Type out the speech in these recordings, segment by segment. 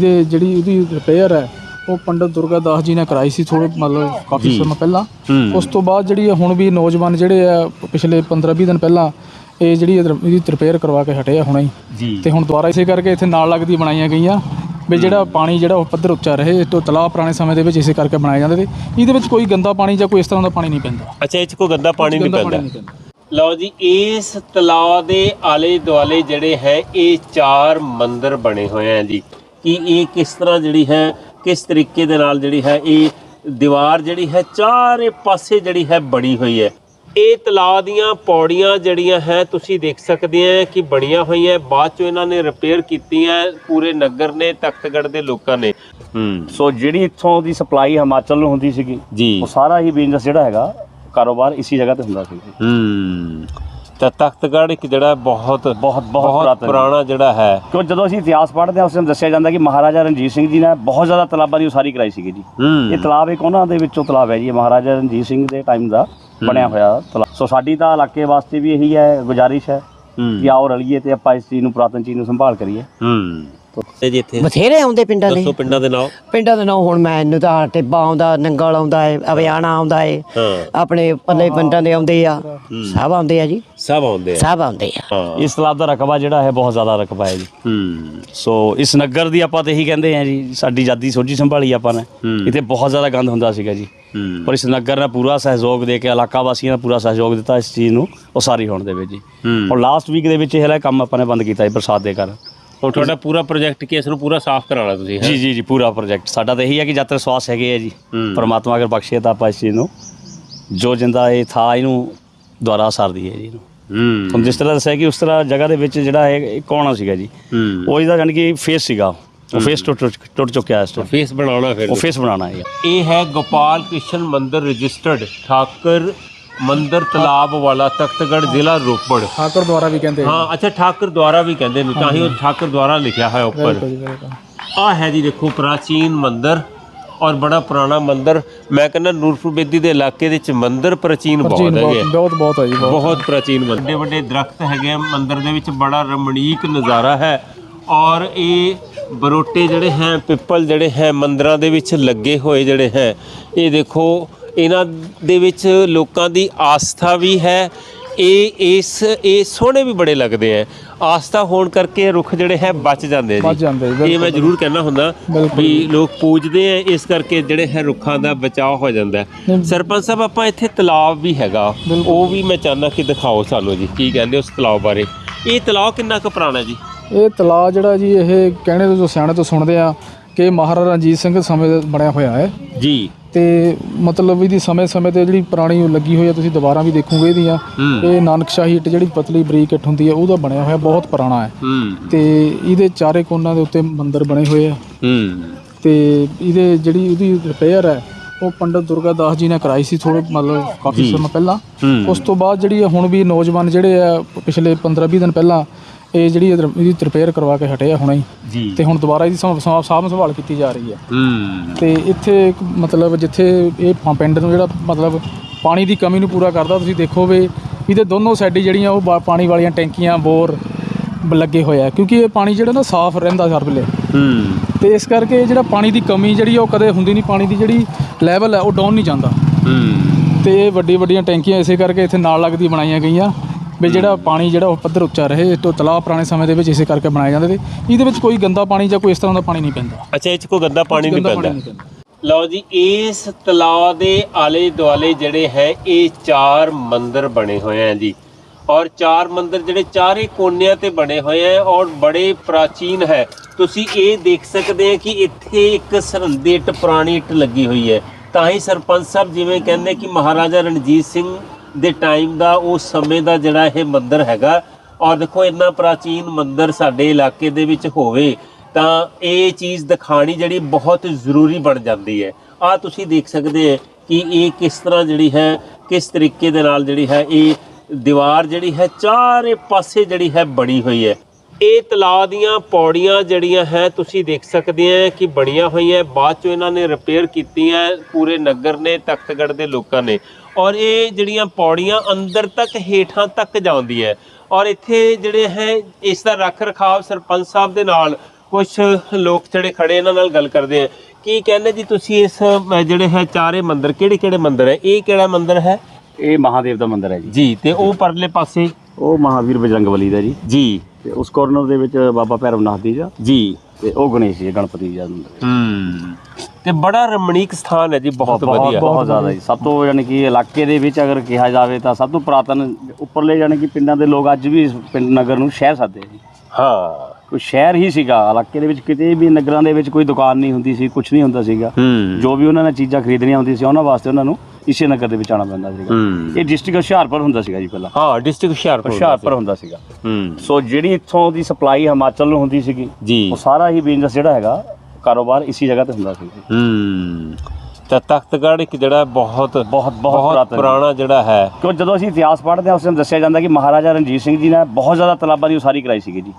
ਦੇ ਜਿਹੜੀ ਉਹਦੀ ਰਿਪੇਅਰ ਹੈ ਉਹ ਪੰਡਤ ਦੁਰਗਾ ਦਾਸ ਜੀ ਨੇ ਕਰਾਈ ਸੀ ਥੋੜੇ ਮਤਲਬ ਕਾਫੀ ਸਮਾਂ ਪਹਿਲਾਂ। ਉਸ ਤੋਂ ਬਾਅਦ ਜਿਹੜੀ ਹੈ ਹੁਣ ਵੀ ਨੌਜਵਾਨ ਜਿਹੜੇ ਆ ਪਿਛਲੇ 15-20 ਦਿਨ ਪਹਿਲਾਂ ਇਹ ਜਿਹੜੀ ਇਹਦੀ ਰਿਪੇਅਰ ਕਰਵਾ ਕੇ ਹਟੇ ਆ ਹੁਣੇ ਹੀ। ਤੇ ਹੁਣ ਦੁਬਾਰਾ ਇਸੇ ਕਰਕੇ ਇੱਥੇ ਨਾਲ ਲੱਗਦੀ ਬਣਾਈਆਂ ਗਈਆਂ ਵੀ ਜਿਹੜਾ ਪਾਣੀ ਜਿਹੜਾ ਉਹ ਪੱਧਰ ਉੱਚਾ ਰਹੇ ਇਹ ਤੋਂ ਤਲਾਬ ਪੁਰਾਣੇ ਸਮੇਂ ਦੇ ਵਿੱਚ ਇਸੇ ਕਰਕੇ ਬਣਾਏ ਜਾਂਦੇ ਤੇ ਇਹਦੇ ਵਿੱਚ ਕੋਈ ਗੰਦਾ ਪਾਣੀ ਜਾਂ ਕੋਈ ਇਸ ਤਰ੍ਹਾਂ ਦਾ ਪਾਣੀ ਨਹੀਂ ਪੈਂਦਾ। ਅੱਛਾ ਇਹ ਚ ਕੋਈ ਗੰਦਾ ਪਾਣੀ ਨਹੀਂ ਪੈਂਦਾ। ਲਓ ਜੀ ਇਸ ਤਲਾਅ ਦੇ ਆਲੇ ਦੁਆਲੇ ਜਿਹੜੇ ਹੈ ਇਹ ਚਾਰ ਮੰਦਿਰ ਬਣੇ ਹੋਏ ਆ ਜੀ। ਕਿ ਇਹ ਕਿਸ ਤਰ੍ਹਾਂ ਜਿਹੜੀ ਹੈ ਕਿਸ ਤਰੀਕੇ ਦੇ ਨਾਲ ਜਿਹੜੀ ਹੈ ਇਹ ਦੀਵਾਰ ਜਿਹੜੀ ਹੈ ਚਾਰੇ ਪਾਸੇ ਜਿਹੜੀ ਹੈ ਬਣੀ ਹੋਈ ਹੈ। ਇਹ ਤਲਾਅ ਦੀਆਂ ਪੌੜੀਆਂ ਜਿਹੜੀਆਂ ਹੈ ਤੁਸੀਂ ਦੇਖ ਸਕਦੇ ਆ ਕਿ ਬਣੀਆਂ ਹੋਈਆਂ ਬਾਅਦ ਚੋਂ ਇਹਨਾਂ ਨੇ ਰਿਪੇਅਰ ਕੀਤੀਆਂ ਪੂਰੇ ਨਗਰ ਨੇ ਤਖਤਗੜ੍ਹ ਦੇ ਲੋਕਾਂ ਨੇ। ਹੂੰ। ਸੋ ਜਿਹੜੀ ਇੱਥੋਂ ਦੀ ਸਪਲਾਈ ਹਿਮਾਚਲ ਨੂੰ ਹੁੰਦੀ ਸੀਗੀ ਜੀ। ਉਹ ਸਾਰਾ ਹੀ ਬਿਜ਼ਨਸ ਜਿਹੜਾ ਹੈਗਾ ਕਾਰੋਬਾਰ ਇਸੀ ਜਗ੍ਹਾ ਤੇ ਹੁੰਦਾ ਸੀ। ਹੂੰ। ਤਾਂ ਤਖਤਗੜ੍ਹ ਇੱਕ ਜਿਹੜਾ ਬਹੁਤ ਬਹੁਤ ਬਹੁਤ ਪੁਰਾਣਾ ਜਿਹੜਾ ਹੈ। ਕਿਉਂ ਜਦੋਂ ਅਸੀਂ ਇਤਿਹਾਸ ਪੜ੍ਹਦੇ ਹਾਂ ਉਸ ਟਾਈਮ ਦੱਸਿਆ ਜਾਂਦਾ ਕਿ ਮਹਾਰਾਜਾ ਰਣਜੀਤ ਸਿੰਘ ਜੀ ਨੇ ਬਹੁਤ ਜ਼ਿਆਦਾ ਤਲਾਬਾਂ ਦੀ ਉਸਾਰੀ ਕਰਾਈ ਸੀਗੀ ਜੀ। ਇਹ ਤਲਾਬ ਇੱਕ ਉਹਨਾਂ ਦੇ ਵਿੱਚੋਂ ਤਲਾਬ ਹੈ ਜੀ ਮਹਾਰਾਜਾ ਰਣਜੀਤ ਸਿੰਘ ਦੇ ਟਾਈਮ ਦਾ ਬਣਿਆ ਹੋਇਆ ਤਲਾਬ। ਸੋ ਸਾਡੀ ਤਾਂ ਇਲਾਕੇ ਵਾਸਤੇ ਵੀ ਇਹੀ ਹੈ ਗੁਜ਼ਾਰਿਸ਼ ਹੈ ਹੂੰ। ਕਿ ਆਓ ਰਲੀਏ ਤੇ ਆਪਾਂ ਇਸ ਚੀਜ਼ ਨੂੰ ਪੁਰਾਤਨ ਚੀਜ਼ ਨੂੰ ਸੰਭਾਲ ਕਰੀਏ। ਹੂੰ। ਤੇ ਜੀ ਇੱਥੇ। ਬਥੇਰੇ ਆਉਂਦੇ ਪਿੰਡਾਂ ਦੇ। ਦੱਸੋ ਪਿੰਡਾਂ ਦੇ ਨਾਮ। ਪਿੰਡਾਂ ਦੇ ਨਾਂ ਹੁਣ ਮੈਨੂੰ ਤਾਂ ਟਿੱਬਾ ਆਉਂਦਾ ਨੰਗਲ ਆਉਂਦਾ ਹੈ ਅਵਿਆਣਾ ਆਉਂਦਾ ਹੈ ਹਾਂ। ਆਪਣੇ ਪੱਲੇ ਪਿੰਡਾਂ ਦੇ ਆਉਂਦੇ ਆ। ਸਭ ਆਉਂਦੇ ਆ ਜੀ। ਸਭ ਆਉਂਦੇ ਆ। ਸਭ ਆਉਂਦੇ ਆ। ਇਸ ਤਲਾਬ ਦਾ ਰਕਬਾ ਜਿਹੜਾ ਹੈ ਬਹੁਤ ਜ਼ਿਆਦਾ ਰਕਬਾ ਹੈ ਜੀ। ਹੂੰ। ਸੋ ਇਸ ਨਗਰ ਦੀ ਆਪਾਂ ਤੇ ਇਹੀ ਕਹਿੰਦੇ ਆ ਜੀ ਸਾਡੀ ਆਜ਼ਾਦੀ ਸੋਝੀ ਸੰਭਾਲੀ ਆਪਾਂ ਨੇ। ਇੱਥੇ ਬਹੁਤ ਜ਼ਿਆਦਾ ਗੰਦ ਹੁੰਦਾ ਸੀਗਾ ਜੀ। ਪਰ ਇਸ ਨਗਰ ਨੇ ਪੂਰਾ ਸਹਿਯੋਗ ਦੇ ਕੇ ਇਲਾਕਾ ਵਾਸੀਆਂ ਨੇ ਪੂਰਾ ਸਹਿਯੋਗ ਦਿੱਤਾ ਇਸ ਚੀਜ਼ ਨੂੰ ਉਸਾਰੀ ਹੋਣ ਦੇ ਵਿੱਚ ਜੀ। ਹੂੰ। ਹੁਣ ਲਾਸਟ ਵੀਕ ਦੇ ਵਿੱਚ ਇਹ ਵਾਲਾ ਕੰਮ ਆਪਾਂ ਨੇ ਬੰਦ ਕੀਤਾ ਜੀ ਬਰਸਾਤ ਦੇ ਕਾਰਨ। ਹੁਣ ਤੁਹਾਡਾ ਪੂਰਾ ਪ੍ਰੋਜੈਕਟ ਕੇਸ ਨੂੰ ਪੂਰਾ ਸਾਫ਼ ਕਰਾਉਣਾ ਤੁਸੀਂ ਹੈ? ਜੀ ਜੀ ਜੀ ਪੂਰਾ ਪ੍ਰੋਜੈਕਟ। ਸਾਡਾ ਤਾਂ ਇਹੀ ਹੈ ਕਿ ਜਦ ਤੱਕ ਸਵਾਸ ਹੈਗੇ ਆ ਜੀ। ਹੂੰ। ਪਰਮਾਤਮਾ ਅਗਰ ਬਖਸ਼ੇ ਤਾਂ ਆਪਾਂ ਇਸ ਚੀਜ਼ ਨੂੰ ਜੋ ਜਿੰਦਾ ਇਹ ਥਾ ਇਹਨੂੰ ਦੁਆਰਾ ਸਾਰ ਦਈਏ ਜੀ ਇਹਨੂੰ। ਹੂੰ। ਹੁਣ ਜਿਸ ਤਰ੍ਹਾਂ ਦੱਸਿਆ ਕਿ ਉਸ ਤਰ੍ਹਾਂ ਜਗ੍ਹਾ ਦੇ ਵਿੱਚ ਜਿਹੜਾ ਹੈ ਇਹ ਕੌਣਾ ਸੀਗਾ ਜੀ? ਹੂੰ। ਉਹ ਇਹਦਾ ਯਾਨੀ ਕਿ ਫੇਸ ਸੀਗਾ। ਉਹ ਫੇਸ ਟੁੱਟ ਟੁੱਟ- ਟੁੱਟ ਚੁੱਕਿਆ ਇਸ ਟਾਈਮ ਫੇਸ ਬਣਾਉਣਾ ਫਿਰ। ਉਹ ਫੇਸ ਬਣਾਉਣਾ ਹੈ। ਇਹ ਹੈ ਗੋਪਾਲ ਕ੍ਰਿਸ਼ਨ ਮੰਦਿਰ ਰਜਿਸਟਰਡ ਠਾਕਰ ਮੰਦਿਰ ਤਲਾਬ ਵਾਲਾ ਤਖਤਗੜ੍ਹ ਜ਼ਿਲ੍ਹਾ ਰੋਪੜ। ਠਾਕਰ ਦੁਆਰਾ ਵੀ ਕਹਿੰਦੇ ਹਾਂ ਅੱਛਾ ਠਾਕਰ ਦੁਆਰਾ ਵੀ ਕਹਿੰਦੇ ਨੇ ਤਾਂ ਹੀ ਉਹ ਠਾਕਰ ਦੁਆਰਾ ਲਿਖਿਆ ਹੈ ਉੱਪਰ। ਆ ਹੈ ਜੀ ਦੇਖੋ ਪ੍ਰਾਚੀਨ ਮੰਦਿਰ ਔਰ ਬੜਾ ਪੁਰਾਣਾ ਮੰਦਿਰ। ਮੈਂ ਕਹਿੰਦਾ ਨੂਰਪੁਰ ਬੇਦੀ ਦੇ ਇਲਾਕੇ ਦੇ ਵਿੱਚ ਮੰਦਿਰ ਪ੍ਰਾਚੀਨ ਬਹੁਤ ਹੈਗੇ। ਬਹੁਤ ਬਹੁਤ ਹੈ ਜੀ ਬਹੁਤ। ਬਹੁਤ ਪ੍ਰਾਚੀਨ ਮੰਦਿਰ। ਵੱਡੇ ਵੱਡੇ ਦਰਖਤ ਹੈਗੇ ਆ ਮੰਦਿਰ ਦੇ ਵਿੱਚ ਬੜਾ ਰਮਣੀਕ ਨਜ਼ਾਰਾ ਹੈ। ਔਰ ਇਹ ਬਰੋਟੇ ਜਿਹੜੇ ਹੈ ਪਿੱਪਲ ਜਿਹੜੇ ਹੈ ਮੰਦਿਰਾਂ ਦੇ ਵਿੱਚ ਲੱਗੇ ਹੋਏ ਜਿਹੜੇ ਹੈ ਇਹ ਦੇਖੋ ਇਹਨਾਂ ਦੇ ਵਿੱਚ ਲੋਕਾਂ ਦੀ ਆਸਥਾ ਵੀ ਹੈ। ਇਹ ਇਸ ਇਹ ਸੋਹਣੇ ਵੀ ਬੜੇ ਲੱਗਦੇ ਆ। ਆਸਥਾ ਹੋਣ ਕਰਕੇ ਰੁੱਖ ਜਿਹੜੇ ਹੈ ਬਚ ਜਾਂਦੇ ਆ ਬਚ ਜੀ ਜਾਂਦੇ ਜੀ, ਇਹ ਮੈਂ ਜ਼ਰੂਰ ਕਹਿਣਾ ਹੁੰਦਾ ਵੀ ਲੋਕ ਪੂਜਦੇ ਆ ਇਸ ਕਰਕੇ ਜਿਹੜੇ ਹੈ ਰੁੱਖਾਂ ਦਾ ਬਚਾਅ ਹੋ ਜਾਂਦਾ ਹੈ। ਸਰਪੰਚ ਸਾਹਿਬ ਆਪਾਂ ਇੱਥੇ ਤਲਾਬ ਵੀ ਹੈਗਾ। ਉਹ ਵੀ ਮੈਂ ਚਾਹੁੰਦਾ ਕਿ ਦਿਖਾਓ ਸਾਨੂੰ ਜੀ ਕੀ ਕਹਿੰਦੇ ਉਸ ਤਲਾਬ ਬਾਰੇ। ਇਹ ਤਲਾਬ ਕਿੰਨਾ ਕੁ ਪੁਰਾਣਾ ਜੀ? ਇਹ ਤਲਾਅ ਜਿਹੜਾ ਜੀ ਇਹ ਕਹਿਣੇ ਤੋਂ ਜੋ ਸਿਆਣੇ ਤੋਂ ਸੁਣਦੇ ਆ ਕਿ ਮਹਾਰਾਜਾ ਰਣਜੀਤ ਸਿੰਘ ਸਮੇਂ ਦਾ ਬਣਿਆ ਹੋਇਆ ਹੈ। ਜੀ। ਤੇ ਮਤਲਬ ਇਹਦੀ ਸਮੇਂ-ਸਮੇਂ ਤੇ ਜਿਹੜੀ ਪੁਰਾਣੀ ਉਹ ਲੱਗੀ ਹੋਈ ਹੈ ਤੁਸੀਂ ਦੁਬਾਰਾ ਵੀ ਦੇਖੋਗੇ ਇਹਦੀਆਂ। ਇਹ ਨਾਨਕਸ਼ਾਹੀ ਇੱਟ ਜਿਹੜੀ ਪਤਲੀ ਬਰੀਕ ਇੱਟ ਹੁੰਦੀ ਹੈ ਉਹਦਾ ਬਣਿਆ ਹੋਇਆ ਬਹੁਤ ਪੁਰਾਣਾ ਹੈ। ਤੇ ਇਹਦੇ ਚਾਰੇ ਕੋਨਾਂ ਦੇ ਉੱਤੇ ਮੰਦਿਰ ਬਣੇ ਹੋਏ ਆ। ਤੇ ਇਹਦੇ ਜਿਹੜੀ ਉਹਦੀ ਰਿਪੇਅਰ ਹੈ ਉਹ ਪੰਡਤ ਦੁਰਗਾ ਦਾਸ ਜੀ ਨੇ ਕਰਾਈ ਸੀ ਥੋੜੇ ਮਤਲਬ ਕਾਫੀ ਸਮਾਂ ਪਹਿਲਾਂ। ਉਸ ਤੋਂ ਬਾਅਦ ਜਿਹੜੀ ਹੁਣ ਵੀ ਨੌਜਵਾਨ ਜਿਹੜੇ ਆ ਪਿਛਲੇ 15-20 ਦਿਨ ਪਹਿਲਾਂ ਇਹ ਜਿਹੜੀ ਇਹਦੀ ਇਹਦੀ ਰਿਪੇਅਰ ਕਰਵਾ ਕੇ ਹਟੇ ਆ ਹੁਣੇ ਹੀ। ਜੀ। ਤੇ ਹੁਣ ਦੁਬਾਰਾ ਇਹਦੀ ਸਾਂਭ ਸਾਂਭ ਸਾਂਭ ਸੰਭਾਲ ਕੀਤੀ ਜਾ ਰਹੀ ਹੈ। ਹੂੰ। ਤੇ ਇੱਥੇ ਇੱਕ ਮਤਲਬ ਜਿੱਥੇ ਇਹ ਪ- ਪਿੰਡ ਨੂੰ ਜਿਹੜਾ ਮਤਲਬ ਪਾਣੀ ਦੀ ਕਮੀ ਨੂੰ ਪੂਰਾ ਕਰਦਾ ਤੁਸੀਂ ਦੇਖੋ ਵੀ ਇਹਦੇ ਦੋਨੋਂ ਸਾਈਡ ਜਿਹੜੀਆਂ ਉਹ ਬਾ- ਪਾਣੀ ਵਾਲੀਆਂ ਟੈਂਕੀਆਂ ਬੋਰ ਬ- ਲੱਗੇ ਹੋਏ ਆ। ਕਿਉਂਕਿ ਇਹ ਪਾਣੀ ਜਿਹੜਾ ਨਾ ਸਾਫ਼ ਰਹਿੰਦਾ ਹਰ ਵੇਲੇ। ਹੂੰ। ਤੇ ਇਸ ਕਰਕੇ ਜਿਹੜਾ ਪਾਣੀ ਦੀ ਕਮੀ ਜਿਹੜੀ ਆ ਉਹ ਕਦੇ ਹੁੰਦੀ ਨਹੀਂ। ਪਾਣੀ ਦੀ ਜਿਹੜੀ ਲੈਵਲ ਹੈ ਉਹ ਡਾਊਨ ਨਹੀਂ ਜਾਂਦਾ। ਹੂੰ। ਤੇ ਇਹ ਵੱਡੀ ਵੱਡੀਆਂ ਟੈਂਕੀਆਂ ਇਸੇ ਕਰਕੇ ਇੱਥੇ ਨਾਲ ਲੱਗਦੀ ਬਣਾਈਆਂ ਗਈਆਂ। ਵੀ ਜਿਹੜਾ ਪਾਣੀ ਜਿਹੜਾ ਉਹ ਪੱਧਰ ਉੱਚਾ ਰਹੇ ਇਹ ਤੋਂ ਤਲਾਬ ਪੁਰਾਣੇ ਸਮੇਂ ਦੇ ਵਿੱਚ ਇਸੇ ਕਰਕੇ ਬਣਾਏ ਜਾਂਦੇ ਤੇ ਇਹਦੇ ਵਿੱਚ ਕੋਈ ਗੰਦਾ ਪਾਣੀ ਜਾਂ ਕੋਈ ਇਸ ਤਰ੍ਹਾਂ ਦਾ ਪਾਣੀ ਨਹੀਂ ਪੈਂਦਾ। ਅੱਛਾ ਇਹ ਚ ਕੋਈ ਗੰਦਾ ਪਾਣੀ ਨਹੀਂ ਗੰਦਾ ਪੈਂਦਾ। ਨਹੀਂ ਪੈਂਦਾ। ਲਓ ਜੀ ਇਸ ਤਲਾਅ ਦੇ ਆਲੇ ਦੁਆਲੇ ਜਿਹੜੇ ਹੈ ਇਹ ਚਾਰ ਮੰਦਿਰ ਬਣੇ ਹੋਏ ਆ ਜੀ। ਔਰ ਚਾਰ ਮੰਦਿਰ ਜਿਹੜੇ ਚਾਰੇ ਕੋਨਿਆਂ ਤੇ ਬਣੇ ਹੋਏ ਆ ਔਰ ਬੜੇ ਪ੍ਰਾਚੀਨ ਹੈ। ਤੁਸੀਂ ਇਹ ਦੇਖ ਸਕਦੇ ਆ ਕਿ ਇੱਥੇ ਇੱਕ ਸਰਹੰਦੀ ਇੱਟ ਪੁਰਾਣੀ ਇੱਟ ਲੱਗੀ ਹੋਈ ਹੈ। ਤਾਂ ਹੀ ਸਰਪੰਚ ਸਾਹਿਬ ਜਿਵੇਂ ਕਹਿੰਦੇ ਕਿ ਮਹਾਰਾਜਾ ਰਣਜੀਤ ਸਿੰਘ ਦੇ ਟਾਈਮ ਦਾ, ਉਸ ਸਮੇਂ ਦਾ ਜਿਹੜਾ ਇਹ ਮੰਦਿਰ ਹੈਗਾ, ਔਰ ਦੇਖੋ ਇੰਨਾ ਪ੍ਰਾਚੀਨ ਮੰਦਿਰ ਸਾਡੇ ਇਲਾਕੇ ਦੇ ਵਿੱਚ ਹੋਵੇ, ਤਾਂ ਇਹ ਚੀਜ਼ ਦਿਖਾਣੀ ਜਿਹੜੀ ਬਹੁਤ ਜ਼ਰੂਰੀ ਬਣ ਜਾਂਦੀ ਹੈ। ਆ ਤੁਸੀਂ ਦੇਖ ਸਕਦੇ ਹੋ ਕਿ ਇਹ ਕਿਸ ਤਰ੍ਹਾਂ ਜਿਹੜੀ ਹੈ, ਕਿਸ ਤਰੀਕੇ ਦੇ ਨਾਲ ਜਿਹੜੀ ਹੈ, ਇਹ ਦੀਵਾਰ ਜਿਹੜੀ ਹੈ, ਚਾਰੇ ਪਾਸੇ ਜਿਹੜੀ ਹੈ ਬਣੀ ਹੋਈ ਹੈ। ਇਹ ਤਲਾਅ ਦੀਆਂ ਪੌੜੀਆਂ ਜਿਹੜੀਆਂ ਹੈ, ਤੁਸੀਂ ਦੇਖ ਸਕਦੇ ਆ ਕਿ ਬਣੀਆਂ ਹੋਈਆਂ, ਬਾਅਦ ਚੋਂ ਇਹਨਾਂ ਨੇ ਰਿਪੇਅਰ ਕੀਤੀਆਂ, ਪੂਰੇ ਨਗਰ ਨੇ, ਤਖਤਗੜ੍ਹ ਦੇ ਲੋਕਾਂ ਨੇ। ਔਰ ਇਹ ਜਿਹੜੀਆਂ ਪੌੜੀਆਂ ਅੰਦਰ ਤੱਕ ਹੇਠਾਂ ਤੱਕ ਜਾਂਦੀਆਂ ਔਰ ਇੱਥੇ ਜਿਹੜੇ ਹੈ ਇਸ ਦਾ ਰੱਖ ਰਖਾਵ ਸਰਪੰਚ ਸਾਹਿਬ ਦੇ ਨਾਲ ਕੁਝ ਲੋਕ ਜਿਹੜੇ ਖੜੇ ਇਹਨਾਂ ਨਾਲ ਗੱਲ ਕਰਦੇ ਆ। ਕੀ ਕਹਿੰਦੇ ਜੀ ਤੁਸੀਂ ਇਸ ਜਿਹੜੇ ਹੈ ਚਾਰੇ ਮੰਦਿਰ ਕਿਹੜੇ ਕਿਹੜੇ ਮੰਦਿਰ ਹੈ? ਇਹ ਕਿਹੜਾ ਮੰਦਿਰ ਹੈ? ਇਹ ਮਹਾਦੇਵ ਦਾ ਮੰਦਿਰ ਹੈ ਜੀ। ਜੀ ਤੇ ਉਹ ਪਰਲੇ ਪਾਸੇ? ਉਹ ਮਹਾਵੀਰ ਬਜਰੰਗਬਲੀ ਦਾ ਜੀ। ਜੀ। ਤੇ ਉਸ ਕਾਰਨਰ ਦੇ ਵਿੱਚ ਬਾਬਾ ਭੈਰਵਨਾਥ ਦੀ ਦਾ ਜੀ। ਤੇ ਉਹ ਗਣੇਸ਼ ਜੀ ਗਣਪਤੀ ਜੀ ਦਾ ਮੰਦਿਰ ਹੈ। ਤੇ ਬੜਾ ਰਮਣੀਕ ਸਥਾਨ ਹੈ ਜੀ ਬਹੁਤ ਵਧੀਆ। ਬਹੁਤ ਜ਼ਿਆਦਾ ਜੀ। ਸਭ ਤੋਂ ਯਾਨੀ ਕਿ ਇਲਾਕੇ ਦੇ ਵਿੱਚ ਅਗਰ ਕਿਹਾ ਜਾਵੇ ਤਾਂ ਸਭ ਤੋਂ ਪੁਰਾਤਨ ਉੱਪਰਲੇ ਯਾਨੀ ਕਿ ਪਿੰਡਾਂ ਦੇ ਲੋਕ ਅੱਜ ਵੀ ਇਸ ਪਿੰਡ ਨਗਰ ਨੂੰ ਸ਼ਹਿਰ ਸੱਦੇ ਜੀ। ਹਾਂ। ਕੋਈ ਸ਼ਹਿਰ ਹੀ ਸੀਗਾ ਇਲਾਕੇ ਦੇ ਵਿੱਚ ਕਿਤੇ ਵੀ ਨਗਰਾਂ ਦੇ ਵਿੱਚ ਕੋਈ ਦੁਕਾਨ ਨਹੀਂ ਹੁੰਦੀ ਸੀ ਕੁਝ ਨਹੀਂ ਹੁੰਦਾ ਸੀਗਾ। ਜੋ ਵੀ ਉਹਨਾਂ ਨੇ ਚੀਜ਼ਾਂ ਖਰੀਦਣੀਆਂ ਹੁੰਦੀਆਂ ਸੀ ਉਹਨਾਂ ਵਾਸਤੇ ਉਹਨਾਂ ਨੂੰ ਇਸੇ ਨਗਰ ਦੇ ਵਿੱਚ ਆਉਣਾ ਪੈਂਦਾ ਸੀਗਾ। ਇਹ ਡਿਸਟ੍ਰਿਕਟ ਹੁਸ਼ਿਆਰਪੁਰ ਹੁੰਦਾ ਸੀਗਾ ਜੀ ਪਹਿਲਾਂ। ਹਾਂ ਡਿਸਟ੍ਰਿਕਟ ਹੁਸ਼ਿਆਰਪੁਰ ਹੁਸ਼ਿਆਰਪੁਰ ਹੁੰਦਾ ਸੀਗਾ। ਹੂੰ। ਸੋ ਜਿਹੜੀ ਇੱਥੋਂ ਦੀ ਸਪਲਾਈ ਹਿਮਾਚਲ ਨੂੰ ਹੁੰਦੀ ਸੀਗੀ ਉਹ ਸਾਰਾ ਹੀ ਬਿਜ਼ਨਸ ਜਿਹੜਾ ਹੈਗਾ ਕਾਰੋਬਾਰ ਇਸੇ ਜਗ੍ਹਾ ਤੇ ਹੁੰਦਾ ਸੀ। ਹੂੰ। ਤਾਂ ਤਖਤਗੜ੍ਹ ਇੱਕ ਜਿਹੜਾ ਬਹੁਤ ਬਹੁਤ ਬਹੁਤ ਪੁਰਾਣਾ ਜਿਹੜਾ ਹੈ। ਕਿਉਂ ਜਦੋਂ ਅਸੀਂ ਇਤਿਹਾਸ ਪੜ੍ਹਦੇ ਹਾਂ ਉਸ ਟਾਈਮ ਦੱਸਿਆ ਜਾਂਦਾ ਕਿ ਮਹਾਰਾਜਾ ਰਣਜੀਤ ਸਿੰਘ ਜੀ ਨੇ ਬਹੁਤ ਜ਼ਿਆਦਾ ਤਲਾਬਾਂ ਦੀ ਉਸਾਰੀ ਕਰਾਈ ਸੀਗੀ ਜੀ।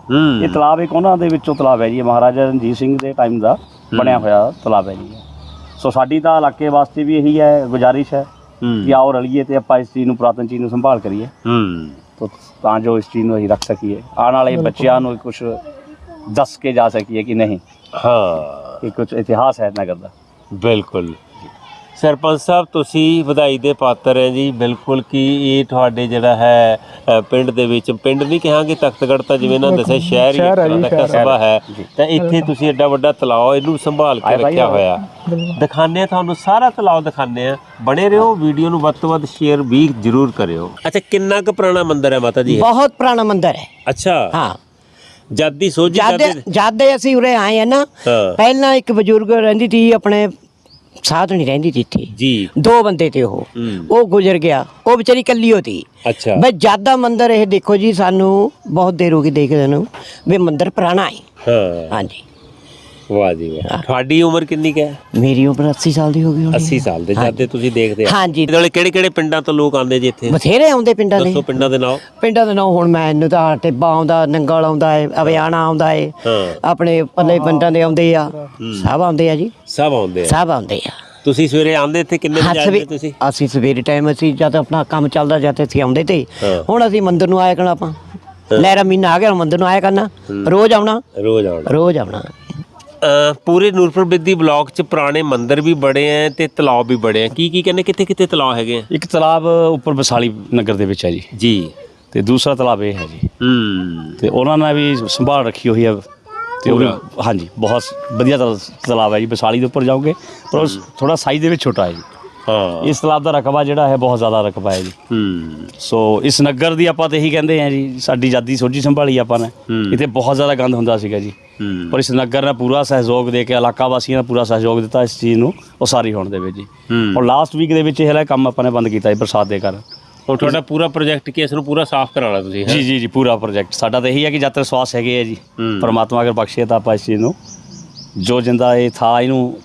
ਇਹ ਤਲਾਬ ਇੱਕ ਉਹਨਾਂ ਦੇ ਵਿੱਚੋਂ ਤਲਾਬ ਹੈ ਜੀ। ਮਹਾਰਾਜਾ ਰਣਜੀਤ ਸਿੰਘ ਦੇ ਟਾਈਮ ਦਾ ਬਣਿਆ ਹੋਇਆ ਤਲਾਬ ਹੈ ਜੀ। ਸੋ ਸਾਡੀ ਤਾਂ ਇਲਾਕੇ ਵਾਸਤੇ ਵੀ ਇਹੀ ਹੈ ਗੁਜ਼ਾਰਿਸ਼ ਹੈ ਕਿ ਆਓ ਰਲੀਏ ਤੇ ਆਪਾਂ ਇਸ ਚੀਜ਼ ਨੂੰ ਪੁਰਾਤਨ ਚੀਜ਼ ਨੂੰ ਸੰਭਾਲ ਕਰੀਏ। ਹੂੰ। ਤੋ ਤਾਂ ਜੋ ਇਸ ਚੀਜ਼ ਨੂੰ ਅਸੀਂ ਰੱਖ ਸਕੀਏ। ਆਉਣ ਵਾਲੇ ਬੱਚਿਆਂ ਨੂੰ ਕੁਝ ਦੱਸ ਕੇ ਜਾ ਸਕੀਏ ਕਿ ਨਹੀਂ। ਹਾਂ। ਕਿ ਕੁਝ ਇਤਿਹਾਸ ਹੈ ਨਗਰ ਦਾ। ਬਿਲਕੁਲ। ਸਰਪੰਚ ਸਾਹਿਬ ਤੁਸੀਂ ਵਧਾਈ ਦੇ ਪਾਤਰ ਹੈ ਜੀ। ਬਿਲਕੁਲ ਕਿ ਇਹ ਤੁਹਾਡੇ ਜਿਹੜਾ ਹੈ ਅ, ਪਿੰਡ ਦੇ ਵਿੱਚ ਪਿੰਡ ਨਹੀਂ ਕਹਾਂਗੇ ਤਖਤਗੜ੍ਹ ਤਾਂ ਜਿਵੇਂ ਇਹਨਾਂ ਨੇ ਦੱਸਿਆ ਸ਼ਹਿਰ ਹੀ ਇੱਕ ਤਰ੍ਹਾਂ ਦਾ ਕਸਬਾ ਹੈ। ਤਾਂ ਇੱਥੇ ਤੁਸੀਂ ਐਡਾ ਵੱਡਾ ਤਲਾਅ ਇਹਨੂੰ ਸੰਭਾਲ ਕੇ ਰੱਖਿਆ। ਹੋਇਆ। ਦਿਖਾਣੇ ਆ ਤੁਹਾਨੂੰ ਸਾਰਾ ਤਲਾਅ ਦਿਖਾਣੇ ਆ ਬਣੇ ਰਹੋ ਵੀਡੀਓ ਨੂੰ ਵੱਧ ਤੋਂ ਵੱਧ ਸ਼ੇਅਰ ਵੀ ਜ਼ਰੂਰ ਕਰਿਓ। ਅੱਛਾ ਕਿੰਨਾ ਕੁ ਪੁਰਾਣਾ ਮੰਦਿਰ ਹੈ ਮਾਤਾ ਜੀ ਇਹ? ਬਹੁਤ ਪੁਰਾਣਾ ਮੰਦਿਰ ਹੈ। ਅੱਛਾ। ਹਾਂ। ਜਦ ਦੀ ਸੋਝੀ ਜਦ ਕਰਦੇ ਜਦ ਦੇ ਅਸੀਂ ਉਰੇ ਆਏ ਆ ਨਾ ਹਾਂ। ਪਹਿਲਾਂ ਇੱਕ ਬਜ਼ੁਰਗ ਰਹਿੰਦੀ ਸੀ ਆਪਣੇ ਸਾਥ ਨਹੀਂ ਰਹਿੰਦੀ ਸੀ ਇੱਥੇ। ਜੀ। ਦੋ ਬੰਦੇ ਤੇ ਉਹ। ਹੂੰ। ਉਹ ਗੁਜ਼ਰ ਗਿਆ। ਉਹ ਵਿਚਾਰੀ ਕੱਲੀ ਹੋਤੀ ਅੱਛਾ। ਬਈ ਜ਼ਿਆਦਾ ਮੰਦਿਰ ਇਹ ਦੇਖੋ ਜੀ ਸਾਨੂੰ ਬਹੁਤ ਦੇਰ ਹੋ ਗਈ ਦੇਖਦੇ ਨੂੰ ਵੀ ਮੰਦਿਰ ਪੁਰਾਣਾ ਹੈ। ਹਾਂ। ਹਾਂਜੀ। ਵਾਹ ਜੀ ਵਾਹ। ਤੁਹਾਡੀ ਉਮਰ ਕਿੰਨੀ ਕੁ ਹੈ? ਮੇਰੀ ਉਮਰ 80 ਸਾਲ ਦੀ ਹੋ ਗਈ ਹੋਣੀ 80 ਸਾਲ ਦੇ ਜਦ ਦੇ ਤੁਸੀਂ ਦੇਖਦੇ ਆ। ਹਾਂਜੀ। ਇਹਦੇ ਵਾਲੇ ਕਿਹੜੇ ਕਿਹੜੇ ਪਿੰਡਾਂ ਤੋਂ ਲੋਕ ਆਉਂਦੇ ਜੀ ਇੱਥੇ? ਬਥੇਰੇ ਆਉਂਦੇ ਪਿੰਡਾਂ ਦੇ। ਦੱਸੋ ਪਿੰਡਾਂ ਦੇ ਨਾਮ। ਪਿੰਡਾਂ ਦੇ ਨਾਂ ਹੁਣ ਮੈਨੂੰ ਤਾਂ ਟਿੱਬਾ ਆਉਂਦਾ ਨੰਗਲ ਆਉਂਦਾ ਹੈ ਅਵਿਆਣਾ ਆਉਂਦਾ ਹੈ। ਆਪਣੇ ਪੱਲੇ ਪਿੰਡਾਂ ਦੇ ਆਉਂਦੇ ਆ। ਸਭ ਆਉਂਦੇ ਆ ਜੀ। ਸਭ ਆਉਂਦੇ ਆ। ਸਭ ਆਉਂਦੇ ਆ। ਤੁਸੀਂ ਸਵੇਰੇ ਆਉਂਦੇ ਇੱਥੇ ਕਿੰਨੇ ਵਜੇ ਆਉਂਦੇ ਤੁਸੀਂ? ਅਸੀਂ ਸਵੇਰੇ ਟਾਈਮ ਅਸੀਂ ਜਦ ਆਪਣਾ ਕੰਮ ਚੱਲਦਾ ਜਦ ਅਸੀਂ ਆਉਂਦੇ ਤੇ। ਹੁਣ ਅਸੀਂ ਮੰਦਿਰ ਨੂੰ ਆਇਆ ਕਰਨਾ ਆਪਾਂ। ਲਹਿਰਾ ਮਹੀਨਾ ਆ ਗਿਆ ਮੰਦਿਰ ਨੂੰ ਆਇਆ ਕਰਨਾ। ਰੋਜ਼ ਆਉਣਾ। ਰੋਜ਼ ਆਉਣਾ। ਰੋਜ਼ ਆਉਣਾ। ਪੂਰੇ ਨੂਰਪੁਰ ਬਿੱਦੀ ਬਲਾਕ 'ਚ ਪੁਰਾਣੇ ਮੰਦਿਰ ਵੀ ਬੜੇ ਆ ਤੇ ਤਲਾਅ ਵੀ ਬੜੇ ਆ ਕੀ ਕੀ ਕਹਿੰਦੇ ਕਿੱਥੇ ਕਿੱਥੇ ਤਲਾਅ ਹੈਗੇ ਆ ਇੱਕ ਤਲਾਬ ਉੱਪਰ ਵਿਸਾਲੀ ਨਗਰ ਦੇ ਵਿੱਚ ਹੈ ਜੀ। ਜੀ। ਤੇ ਦੂਸਰਾ ਤਲਾਬ ਇਹ ਹੈ ਜੀ। ਹੂੰ। ਤੇ ਉਹਨਾਂ ਨੇ ਵੀ ਸੰਭਾਲ ਰੱਖੀ ਹੋਈ ਹੈ। ਤੇ ਉਹ ਹਾਂਜੀ ਬਹੁਤ ਵਧੀਆ ਤਲ- ਤਲਾਬ ਹੈ ਜੀ। ਵਿਸਾਲੀ ਦੇ ਉੱਪਰ ਜਾਓਗੇ ਪਰ ਉਹ ਥੋੜਾ ਸਾਈਜ਼ ਦੇ ਵਿੱਚ ਛੋਟਾ ਹੈ ਜੀ। ਹਾਂ। ਇਸ ਤਲਾਬ ਦਾ ਰਕਬਾ ਜਿਹੜਾ ਹੈ ਬਹੁਤ ਜ਼ਿਆਦਾ ਰਕਬਾ ਹੈ ਜੀ। ਹੂੰ। ਸੋ ਇਸ ਨਗਰ ਦੀ ਆਪਾਂ ਤੇ ਇਹੀ ਕਹਿੰਦੇ ਆ ਜੀ ਸਾਡੀ ਆਜ਼ਾਦੀ ਸੋਝੀ ਸੰਭਾਲੀ ਆਪਾਂ ਨੇ। ਹੂੰ। ਇੱਥੇ ਬਹੁਤ ਜ਼ਿਆਦਾ ਗੰਦ ਹੁੰਦਾ ਸੀਗਾ ਜੀ। ਹੂੰ। ਪਰ ਇਸ ਨਗਰ ਨੇ ਪੂਰਾ ਸਹਿਯੋਗ ਦੇ ਕੇ ਇਲਾਕਾ ਵਾਸੀਆਂ ਨੇ ਪੂਰਾ ਸਹਿਯੋਗ ਦਿੱਤਾ ਇਸ ਚੀਜ਼ ਨੂੰ ਉਸਾਰੀ ਹੋਣ ਦੇ ਵਿੱਚ ਜੀ। ਹੂੰ। ਔਰ ਲਾਸਟ ਵੀਕ ਦੇ ਵਿੱਚ ਇਹ ਵਾਲਾ ਕੰਮ ਆਪਾਂ ਨੇ ਬੰਦ ਕੀਤਾ ਜੀ ਬਰਸਾਤ ਦੇ ਕਾਰਨ। ਹੁਣ ਤੁਹਾਡਾ ਪੂਰਾ ਪ੍ਰੋਜੈਕਟ ਕੀ ਹੈ, ਇਸ ਨੂੰ ਪੂਰਾ ਸਾਫ਼ ਕਰਾਉਣਾ ਤੁਸੀਂ ਹੈਂ? ਜੀ ਜੀ ਜੀ ਪੂਰਾ ਪ੍ਰੋਜੈਕਟ ਸਾਡਾ ਤਾਂ ਇਹੀ ਹੈ ਕਿ ਜਦ ਤੱਕ ਸਵਾਸ ਹੈਗੇ ਆ ਜੀ ਹੂੰ। ਪਰਮਾਤਮਾ ਅਗਰ ਬਖਸ਼ੇ ਤਾਂ ਆਪਾਂ ਇਸ ਚੀਜ਼ ਨੂੰ ਜੋ ਜਿੰਦਾ ਇਹ ਥਾ ਇਹਨੂੰ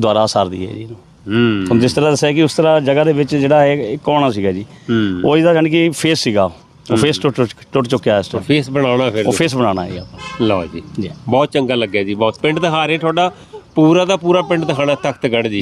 ਦੁਆਰਾ ਸਾਰ ਦਈਏ ਜੀ ਇਹਨੂੰ। ਹੂੰ ਤੁਹਾਨੂੰ ਜਿਸ ਤਰ੍ਹਾਂ ਦੱਸਿਆ ਕਿ ਉਸ ਤਰ੍ਹਾਂ ਜਗ੍ਹਾ ਦੇ ਵਿੱਚ ਜਿਹੜਾ ਹੈ ਇਹ ਕੌਣਾ ਸੀਗਾ ਜੀ? ਉਹ ਇਹਦਾ ਜਾਣੀ ਕਿ ਫੇਸ ਸੀਗਾ। ਉਹ ਫੇਸ ਟੁੱਟ ਟੁੱਟ ਚੁੱਕਿਆ ਇਸ ਤੋਂ ਫੇਸ ਬਣਾਉਣਾ ਫਿਰ ਉਹ ਫੇਸ ਬਣਾਉਣਾ ਹੈ ਆਪਾਂ। ਲਓ ਜੀ। ਬਹੁਤ ਚੰਗਾ ਲੱਗਿਆ ਜੀ ਬਹੁਤ। ਪਿੰਡ ਦਿਖਾ ਰਹੇ ਤੁਹਾਡਾ ਪੂਰਾ ਦਾ ਪੂਰਾ ਪਿੰਡ ਦਿਖਾਣਾ ਤਖਤਗੜ੍ਹ ਜੀ